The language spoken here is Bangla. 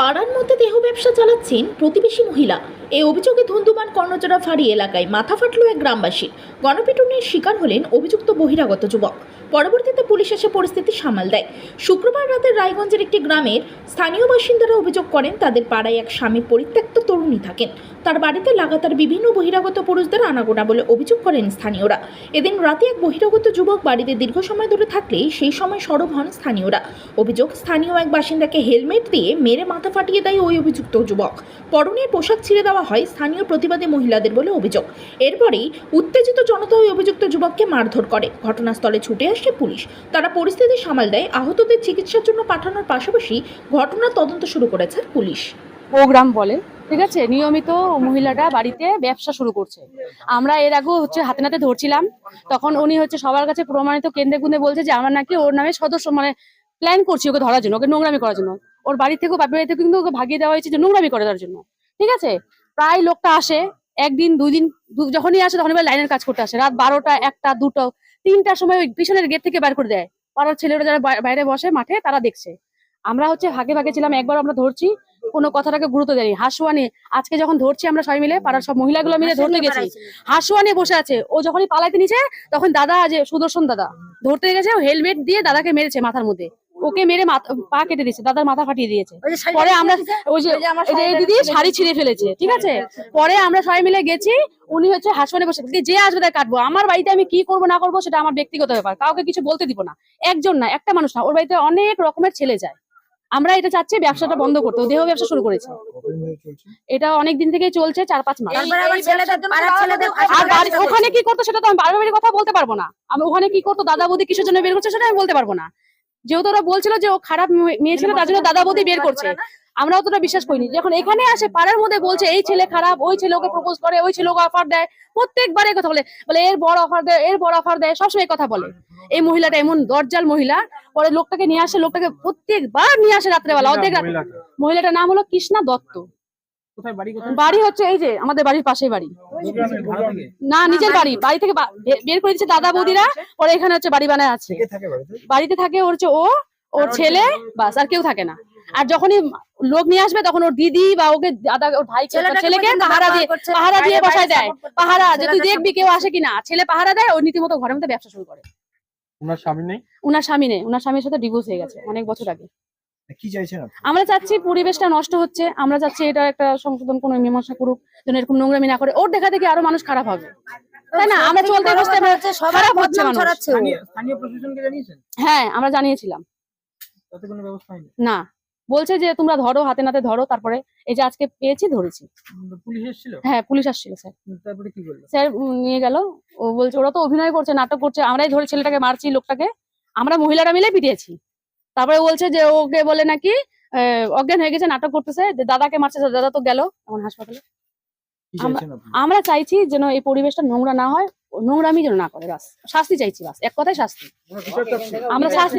পাড়ার মধ্যে দেহ ব্যবসা চালাচ্ছেন প্রতিবেশী মহিলা। এই অভিযোগে ধুন্দুমান কর্ণচড়া ফাঁড়ি এলাকায় মাথা ফাটল এক গ্রামবাসী গণপিটুনির শিকার হলেন অভিযুক্ত বহিরাগত যুবক। পরবর্তীতে পুলিশ এসে পরিস্থিতি সামাল দেয়। শুক্রবার রাতে রায়গঞ্জের একটি গ্রামের স্থানীয় বাসিন্দারা অভিযোগ করেন, তাদের পাড়ায় এক স্বামী পরিত্যক্ত তরুণী থাকেন। তার বাড়িতে লাগাতার বিভিন্ন বহিরাগত পুরুষদের আনাগোনা বলে অভিযোগ করেন স্থানীয়রা। এদিন রাতে এক বহিরাগত যুবক বাড়িতে দীর্ঘ সময় ধরে থাকলে সেই সময় সরব হন স্থানীয়রা। অভিযোগ, স্থানীয় এক বাসিন্দাকে হেলমেট দিয়ে মেরে মাথা ফাটিয়ে দেয় ওই অভিযুক্ত যুবক। পরনের পোশাক ছিঁড়ে দেওয়া হয় স্থানীয় প্রতিবাদী মহিলাদের বলে অভিযোগ। এরপরেই উত্তেজিত জনতা ওই অভিযুক্ত যুবককে মারধর করে। ঘটনাস্থলে ছুটে আসে পুলিশ। তারা পরিস্থিতি সামাল দেয়। আহতদের চিকিৎসার জন্য পাঠানোর পাশাপাশি ঘটনার তদন্ত শুরু করেছে পুলিশ। প্রোগ্রাম বলে ঠিক আছে? নিয়মিত মহিলাটা বাড়িতে ব্যবসা শুরু করছে। আমরা এর আগেও হচ্ছে হাতে নাতে ধরছিলাম। তখন উনি হচ্ছে সবার কাছে প্রমাণিত কেন্দ্রে কুন্দে বলছে যে, আমার নাকি ওর নামে সদস্য মানে প্ল্যান করছি ওকে ধরার জন্য, ওকে নোংরামি করার জন্য। ওর বাড়ি থেকেও বাপের বাড়ি থেকে কিন্তু ওকে ভাগিয়ে দেওয়া হয়েছে যে, নোংরামি করার জন্য। ঠিক আছে? প্রায় লোকটা আসে, একদিন দুই দিন যখনই আসে তখন লাইনের কাজ করতে আসে। রাত বারোটা, একটা, দুটো, তিনটার সময় ওই পিছনের গেট থেকে বের করে দেয়। পাড়ার ছেলেরা যারা বাইরে বসে মাঠে, তারা দেখছে। আমরা হচ্ছে ভাগে ভাগে ছিলাম একবার আমরা ধরছি। কোনো কথাটাকে গুরুত্ব দেয়নি। হাসুয়ানি আজকে যখন ধরছি আমরা সবাই মিলে পাড়ার সব মহিলাগুলো মিলে ধরতে গেছি। হাসুয়ানি বসে আছে। ও যখনই পালাইতে নিচে তখন দাদা যে সুদর্শন দাদা। ধরতে গেছে হেলমেট দিয়ে দাদাকে মেরেছে মাথার মধ্যে। ওকে মেরে পা কেটে দিয়েছে দাদার মাথা ফাটিয়ে দিয়েছে। পরে আমরা ওই যে এই দিদি শাড়ি ছিঁড়ে ফেলেছে ঠিক আছে? পরে আমরা সবাই মিলে গেছি উনি হচ্ছে হাসপাতালে বসে যে আসবে তাই কাটবো। আমার বাড়িতে আমি কি করব না করব সেটা আমার ব্যক্তিগত ব্যাপার। কাউকে কিছু বলতে দিব না। একজন না একটা মানুষ না। ওর বাড়িতে অনেক রকমের ছেলে যায়। আমরা এটা চাচ্ছি ব্যবসাটা বন্ধ করতে। দেহ ব্যবসা শুরু করেছে। এটা অনেক দিন থেকেই চলছে চার পাঁচ মাস ওখানে কি করতো সেটা তো আমি বারবার বাড়ির কথা বলতে পারব না। আমি ওখানে কি করতো দাদা বৌদি কিসের জন্য বের করছে সেটা আমি বলতে পারব না। যেহেতু ওরা বলছিল যে ও খারাপ মেয়ে- মেয়ে ছিল তার জন্য দাদা বৌদি বের করছে। আমরা অতটা বিশ্বাস করিনি। যখন এখানে আসে পাড়ার মধ্যে বলছে এই ছেলে খারাপ ওই ছেলে ওকে প্রপোজ করে ওই ছেলে ওকে অফার দেয়। প্রত্যেকবার এই কথা বলে। বলে এর বড় অফার দেয় এর বড় অফার দেয় সবসময় এই কথা বলে। এই মহিলাটা এমন দরজাল মহিলা পরে লোকটাকে নিয়ে আসে লোকটাকে প্রত্যেকবার নিয়ে আসে রাত্রেবেলা অর্ধেক রাত্রে মহিলাটার নাম হলো কৃষ্ণা দত্ত। বাড়ি হচ্ছে এই যে আমাদের বাড়ির পাশে বাড়ি। না নিজের বাড়ি বাড়ি থেকে বের করে দিচ্ছে দাদা বৌদিরা ওরা এখানে হচ্ছে বাড়ি বানায় আছে। বাড়িতে? বাড়িতে থাকে ওর হচ্ছে ও ওর ছেলে বাস আর কেউ থাকে না। আর যখনই লোক নিয়ে আসবে তখন ওর দিদি বা ওকে দাদা ওর ভাই ছেলেকে পাহারা দিয়ে পাহারা দিয়ে বসায় দেয়। পাহারা যে তুই দেখবি কেউ আসে কিনা? ছেলে পাহারা দেয় ও নীতিমতো ঘরের মধ্যে ব্যবসা শুরু করে। ওনার স্বামী নেই? উনার স্বামী নেই উনার স্বামীর সাথে ডিভোর্স হয়ে গেছে অনেক বছর আগে। কি চাইছেন আমরা চাচ্ছি পরিবেশটা নষ্ট হচ্ছে আমরা চাচ্ছি এটা একটা সংশোধন কোনো মীমাংসা করুক যেন এরকম নোংরামি না করে ওর দেখা দেখি আরও মানুষ খারাপ হবে। তাই না? আমরা চলতে বসতে খারাপ হচ্ছে মানুষ। হ্যাঁ আমরা জানিয়েছিলাম। তাতে কোনো ব্যবস্থা হয়নি? না। বলছে যে তোমরা ধরো হাতে নাতে ধরো তারপরে এই যে আজকে পেয়েছি ধরেছি। পুলিশ এসেছিল? হ্যাঁ পুলিশ আসছিল স্যার। তারপরে কি করল স্যার নিয়ে গেল। ও বলছে ওরা তো অভিনয় করছে নাটক করছে আমরাই ধরে ছেলেটাকে মারছি লোকটাকে। আমরা মহিলারা মিলে পিটিয়েছি। তারপরে বলছে যে ওকে বলে নাকি অজ্ঞান হয়ে গেছে নাটক করতেছে যে দাদাকে মারছে দাদা তো গেল এখন হাসপাতালে। আমরা- চাইছি যেন এই পরিবেশটা নোংরা না হয় নোংরামি যেন না করে বাস। শাস্তি চাইছি বাস। এক কথায় শাস্তি? আমরা শাস্তি